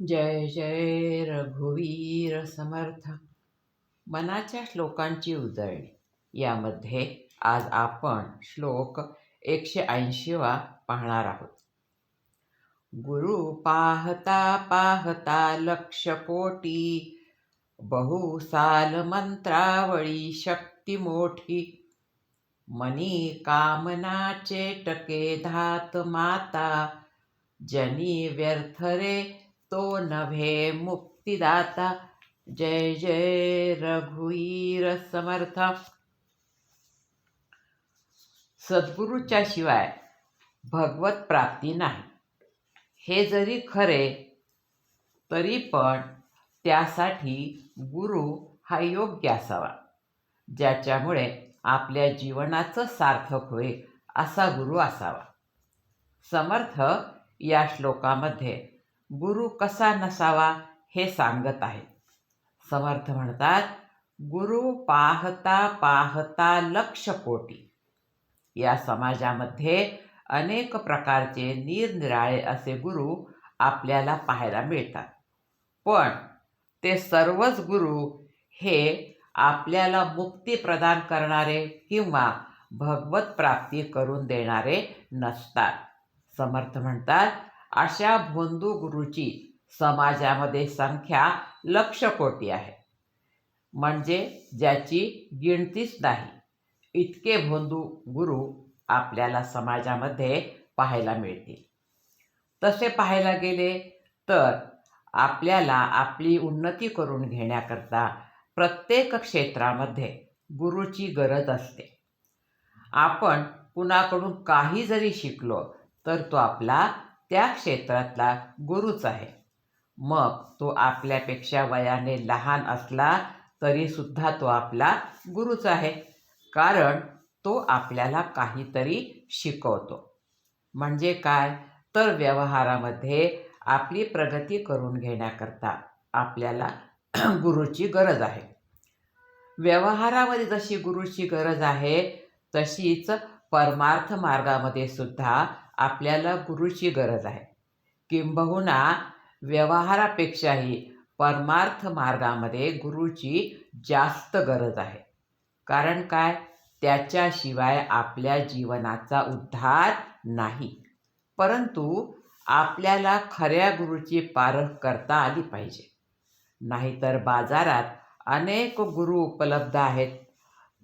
जय जय रघुवीर समर्थ. मनाच्या श्लोकांची उजळणी. यामध्ये आज आपण श्लोक एकशे ऐंशीवा पाहणार आहोत. गुरु पाहता पाहता लक्ष कोटी बहुसाल मंत्रावळी शक्ती मोठी. मनी कामनाचे टके धात माता जनी व्यर्थरे तो नभे मुक्तिदाता। जय जय रघुवीर समर्थ। सद्गुरूच्या शिवाय भगवत प्राप्ती नाही. हे जरी खरे तरी पण त्यासाठी गुरु हा योग्य असावा ज्याच्यामुळे आपल्या जीवनाचं सार्थक होईल असा गुरु असावा. समर्थ या श्लोकामध्ये गुरु कसा नसावा हे सांगत आहे. समर्थ म्हणतात गुरु पाहता पाहता लक्ष कोटी. या समाजामध्ये अनेक प्रकारचे निरनिराळे असे गुरु आपल्याला पाहायला मिळतात. पण ते सर्वच गुरु हे आपल्याला मुक्ती प्रदान करणारे किंवा भगवत प्राप्ती करून देणारे नसतात. समर्थ म्हणतात अशा भोंदू गुरुची समाजामध्ये संख्या लक्ष कोटी आहे. म्हणजे ज्याची गिणतीच नाही इतके भोंदू गुरु आपल्याला समाजामध्ये पाहायला मिळतील. तसे पाहायला गेले तर आपल्याला आपली उन्नती करून घेण्याकरता प्रत्येक क्षेत्रामध्ये गुरुची गरज असते. आपण कुणाकडून काही जरी शिकलो तर तो आपला त्या क्षेत्रातला गुरुच आहे. मग तो आपल्यापेक्षा वयाने लहान असला तरीसुद्धा तो आपला गुरुच आहे. कारण तो आपल्याला काहीतरी शिकवतो. म्हणजे काय? तर व्यवहारामध्ये आपली प्रगती करून घेण्याकरता आपल्याला गुरुची गरज आहे. व्यवहारामध्ये जशी गुरुची गरज आहे तशीच परमार्थ मार्गामध्ये सुद्धा आपल्याला गुरुची गरज आहे. किंबहुना व्यवहारापेक्षाही परमार्थ मार्गामध्ये गुरुची जास्त गरज आहे. कारण काय? त्याच्याशिवाय आपल्या जीवनाचा उद्धार नाही. परंतु आपल्याला खऱ्या गुरुची पारख करता आली पाहिजे. नाहीतर बाजारात अनेक गुरु उपलब्ध आहेत.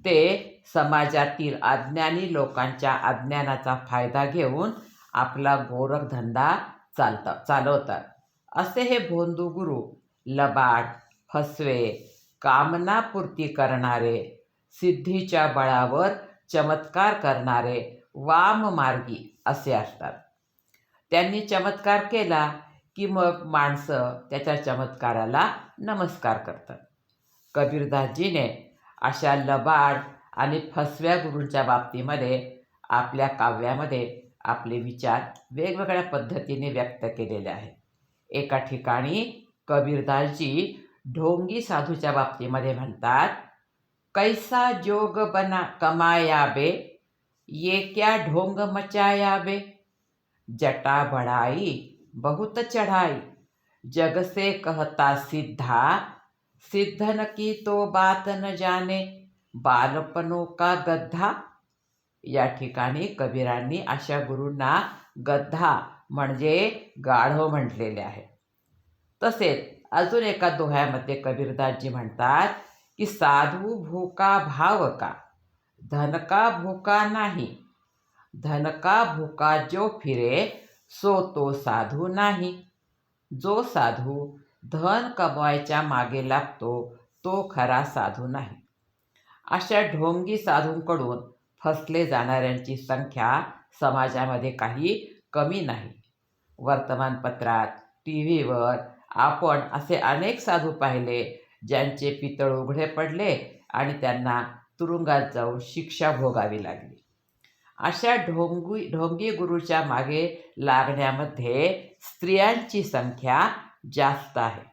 ते समाजातील अज्ञानी लोकांच्या अज्ञानाचा फायदा घेऊन आपला गोरखधंदा चालतात चालवतात. असे हे भोंदू गुरु लबाड फसवे कामनापूर्ती करणारे सिद्धीच्या बळावर चमत्कार करणारे वाममार्गी असे असतात. त्यांनी चमत्कार केला की मग माणसं त्याच्या चमत्काराला नमस्कार करतात. कबीरदासजीने अशा लबाड आणि फसव्या गुरूंच्या बाबतीमध्ये आपल्या काव्यामध्ये आपले विचार वेगवेगळ्या पद्धतीने व्यक्त केलेले आहेत एका ठिकाणी कबीरदासजी ढोंगी साधूच्या बाबतीमध्ये म्हणतात कैसा जोग बना कमायाबे ये क्या ढोंग मचायाबे जटा बढ़ाई बहुत चढ़ाई जग से कहता सिद्धा सिद्धन की तो बात न जाने। बालपणो का गद्धा। या ठिकाणी कबीरांनी अशा गुरूंना गद्धा म्हणजे गाढव म्हटलेले आहे. तसेच अजून एका दोह्यामध्ये कबीरदासजी म्हणतात की, साधू भूका भाव का धन का भूका नाही. धन का भूका जो फिरे, सो तो साधू नाही. जो साधू धन कमवायच्या मागे लागतो तो खरा साधू नाही. अशा ढोंगी साधूंकडून फसले जाणाऱ्यांची संख्या समाजामध्ये काही कमी नाही. वर्तमानपत्रात टी व्हीवर आपण असे अनेक साधू पाहिले ज्यांचे पितळ उघडे पडले आणि त्यांना तुरुंगात जाऊन शिक्षा भोगावी लागली. अशा ढोंगी ढोंगी गुरुच्या मागे लागण्यामध्ये स्त्रियांची संख्या जास्त आहे.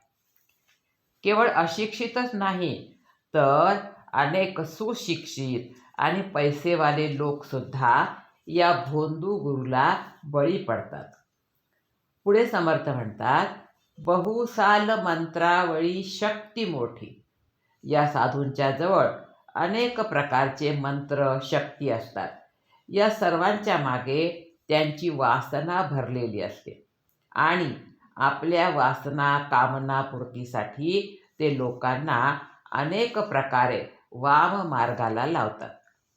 केवळ अशिक्षितच नाही तर अनेक सुशिक्षित आणि पैसेवाले लोकसुद्धा या भोंदू गुरुला बळी पडतात. पुढे समर्थ म्हणतात बहुसाल मंत्रावळी शक्ती मोठी. या साधूंच्या जवळ अनेक प्रकारचे मंत्र शक्ती असतात. या सर्वांच्या मागे त्यांची वासना भरलेली असते. आणि आपल्या वासना कामनापूर्तीसाठी ते लोकांना अनेक प्रकारे वाम मार्गाला लावतात.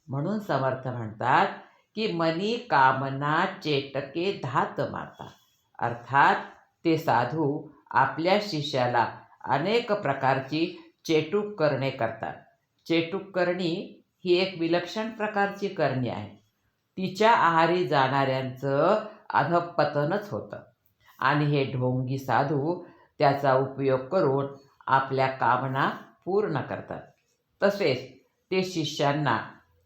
म्हणून समर्थ म्हणतात की मनी कामना चेटके धात माता. अर्थात ते साधू आपल्या शिष्याला अनेक प्रकारची चेटूक करणे करतात. चेटूक करणी ही एक विलक्षण प्रकारची करणी आहे. तिच्या आहारी जाणाऱ्यांचं अधपतनच होतं. आणि हे ढोंगी साधू त्याचा उपयोग करून आपल्या कामना पूर्ण करतात. तसेच ते शिष्यांना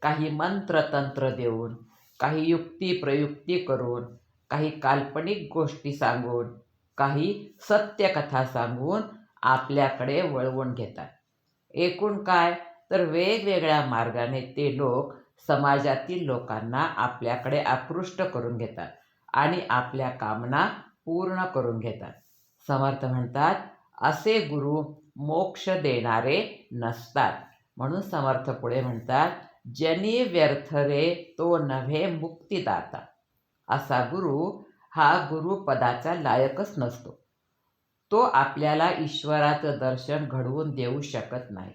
काही मंत्रतंत्र देऊन काही युक्ती प्रयुक्ती करून काही काल्पनिक गोष्टी सांगून काही सत्यकथा सांगून आपल्याकडे वळवून घेतात. एकूण काय? तर वेगवेगळ्या मार्गाने ते लोक समाजातील लोकांना आपल्याकडे आकृष्ट करून घेतात आणि आपल्या कामना पूर्ण करून घेतात. समर्थ म्हणतात असे गुरु मोक्ष देणारे नसतात. म्हणून समर्थ पुढे म्हणतात जनी व्यर्थ रे तो नव्हे मुक्तिदाता. असा गुरु हा गुरुपदाचा लायकच नसतो. तो आपल्याला ईश्वराचं दर्शन घडवून देऊ शकत नाही.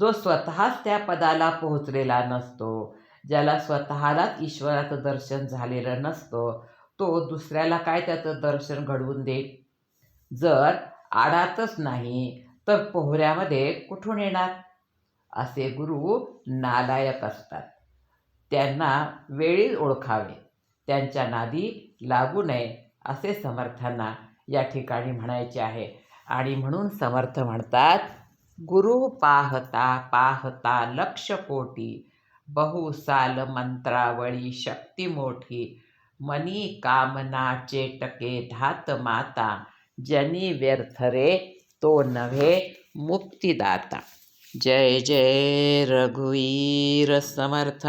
जो स्वतःच त्या पदाला पोहोचलेला नसतो ज्याला स्वतःलाच ईश्वराचं दर्शन झालेलं नसतो तो दुसऱ्याला काय त्याचं दर्शन घडवून देईल? जर आडातच नाही तर पोहऱ्यामध्ये कुठून येणार? असे गुरु नालायक असतात. त्यांना वेळीच ओळखावे. त्यांच्या नादी लागू नये असे समर्थांना या ठिकाणी म्हणायचे आहे. आणि म्हणून समर्थ म्हणतात गुरु पाहता पाहता लक्ष कोटी बहुसाल मंत्रावळी शक्ती मोठी मनी कामना चेटके धात माता, जनी व्यर्थ रे तो नवे मुक्तिदाता। जय जय रघुवीर समर्थ।